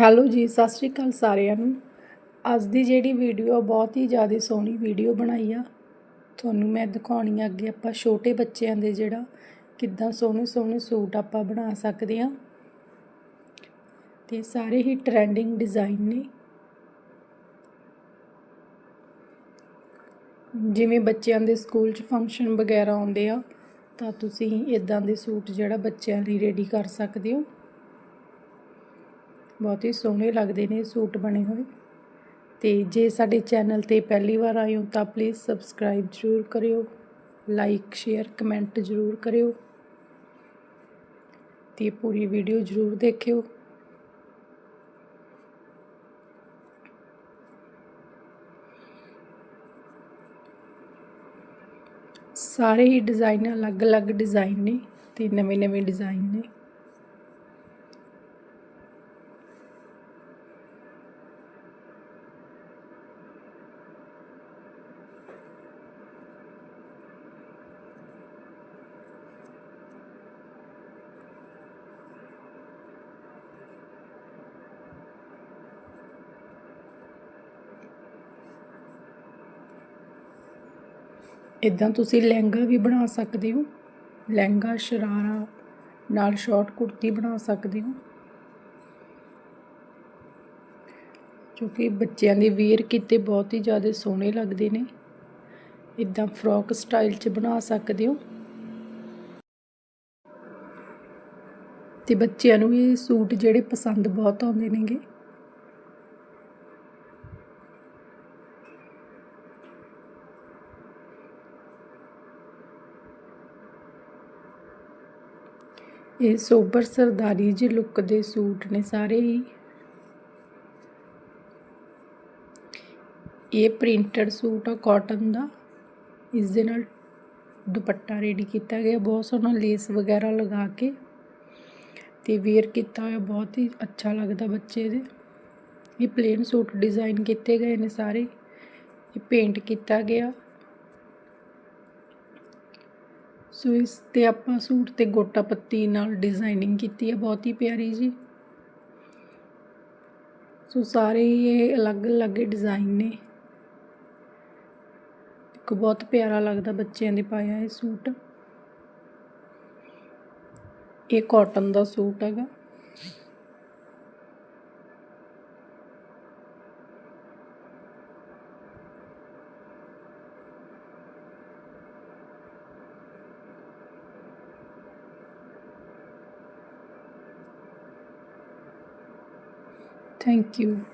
Hello ਜੀ, ਸਤਿ ਸ਼੍ਰੀ ਅਕਾਲ ਸਾਰਿਆਂ ਨੂੰ। ਅੱਜ ਦੀ ਜਿਹੜੀ ਵੀਡੀਓ ਆ, ਬਹੁਤ ਹੀ ਜ਼ਿਆਦਾ ਸੋਹਣੀ ਵੀਡੀਓ ਬਣਾਈ ਆ। ਤੁਹਾਨੂੰ ਮੈਂ ਦਿਖਾਉਣੀ ਆ ਅੱਗੇ ਆਪਾਂ ਛੋਟੇ ਬੱਚਿਆਂ ਦੇ ਜਿਹੜਾ ਕਿੱਦਾਂ ਸੋਹਣੇ ਸੋਹਣੇ ਸੂਟ ਆਪਾਂ ਬਣਾ ਸਕਦੇ ਆ। ਤੇ ਸਾਰੇ ਹੀ ਟ੍ਰੈਂਡਿੰਗ ਡਿਜ਼ਾਈਨ ਨੇ। ਜਿਵੇਂ ਬੱਚਿਆਂ ਦੇ ਸਕੂਲ 'ਚ ਫੰਕਸ਼ਨ ਵਗੈਰਾ ਆਉਂਦੇ ਆ, ਤਾਂ ਤੁਸੀਂ ਇਦਾਂ ਦੇ ਸੂਟ ਜਿਹੜਾ ਬੱਚਿਆਂ ਲਈ ਰੈਡੀ ਕਰ ਸਕਦੇ ਹੋ। ਬਹੁਤ ਹੀ ਸੋਹਣੇ ਲੱਗਦੇ ਨੇ ਸੂਟ ਬਣੇ ਹੋਏ। ਤੇ ਜੇ ਸਾਡੇ ਚੈਨਲ ਤੇ ਪਹਿਲੀ ਵਾਰ ਆਏ ਹੋ ਤਾਂ ਪਲੀਜ਼ ਸਬਸਕ੍ਰਾਈਬ ਜ਼ਰੂਰ ਕਰਿਓ ਲਾਈਕ ਸ਼ੇਅਰ ਕਮੈਂਟ ਜ਼ਰੂਰ ਕਰਿਓ। ਤੇ ਪੂਰੀ ਵੀਡੀਓ ਜ਼ਰੂਰ ਦੇਖਿਓ। ਸਾਰੇ ਹੀ ਡਿਜ਼ਾਈਨ ਅਲੱਗ-ਅਲੱਗ ਡਿਜ਼ਾਈਨ ਨੇ ਤੇ ਨਵੇਂ-ਨਵੇਂ ਡਿਜ਼ਾਈਨ ਨੇ। ਇੱਦਾਂ ਤੁਸੀਂ ਲਹਿੰਗਾ ਵੀ ਬਣਾ ਸਕਦੇ ਹੋ। ਲਹਿੰਗਾ, ਸ਼ਰਾਰਾ, ਨਾਲ ਸ਼ਾਰਟ ਕੁੜਤੀ ਬਣਾ ਸਕਦੇ ਹੋ। ਜੋ ਕਿ ਬੱਚਿਆਂ ਦੇ ਵੇਅਰ ਕੀਤੇ ਬਹੁਤ ਹੀ ਜ਼ਿਆਦਾ ਸੋਹਣੇ ਲੱਗਦੇ ਨੇ। ਇਦਾਂ ਫਰੋਕ ਸਟਾਈਲ 'ਚ ਬਣਾ ਸਕਦੇ ਹੋ। ਤੇ ਬੱਚਿਆਂ ਨੂੰ ਇਹ ਸੂਟ ਜਿਹੜੇ ਪਸੰਦ ਬਹੁਤ ਆਉਂਦੇ ਨੇਗੇ। ਇਹ ਸੋਬਰ ਸਰਦਾਰੀ ਜੀ ਲੁੱਕ ਦੇ ਸੂਟ ਨੇ ਸਾਰੇ ਹੀ। ਇਹ ਪ੍ਰਿੰਟਡ ਸੂਟ ਆ ਕਾਟਨ ਦਾ। ਇਸ ਦੇ ਨਾਲ ਦੁਪੱਟਾ ਰੈਡੀ ਕੀਤਾ ਗਿਆ, ਬਹੁਤ ਸੋਹਣਾ ਲੇਸ ਵਗੈਰਾ ਲਗਾ ਕੇ ਤੇ ਵੇਅਰ ਕੀਤਾ ਹੋਇਆ, ਬਹੁਤ ਹੀ ਅੱਛਾ ਲੱਗਦਾ ਬੱਚੇ ਦੇ। ਇਹ ਪਲੇਨ ਸੂਟ ਡਿਜ਼ਾਈਨ ਕੀਤੇ ਗਏ ਨੇ ਸਾਰੇ। ਇਹ ਪੇਂਟ ਕੀਤਾ ਗਿਆ। ਸੋ ਇਸ ਤੇ ਆਪਾਂ ਸੂਟ ਤੇ ਗੋਟਾ ਪੱਤੀ ਨਾਲ ਡਿਜ਼ਾਈਨਿੰਗ ਕੀਤੀ ਹੈ, ਬਹੁਤ ਹੀ ਪਿਆਰੀ ਜੀ। ਸੋ ਸਾਰੇ ਹੀ ਇਹ ਅਲੱਗ-ਅਲੱਗ ਡਿਜ਼ਾਈਨ ਨੇ। ਇੱਕ ਬਹੁਤ ਪਿਆਰਾ ਲੱਗਦਾ ਬੱਚਿਆਂ ਦੇ ਪਾਇਆ ਇਹ ਸੂਟ। ਇਹ ਕਾਟਨ ਦਾ ਸੂਟ ਹੈਗਾ। Thank you.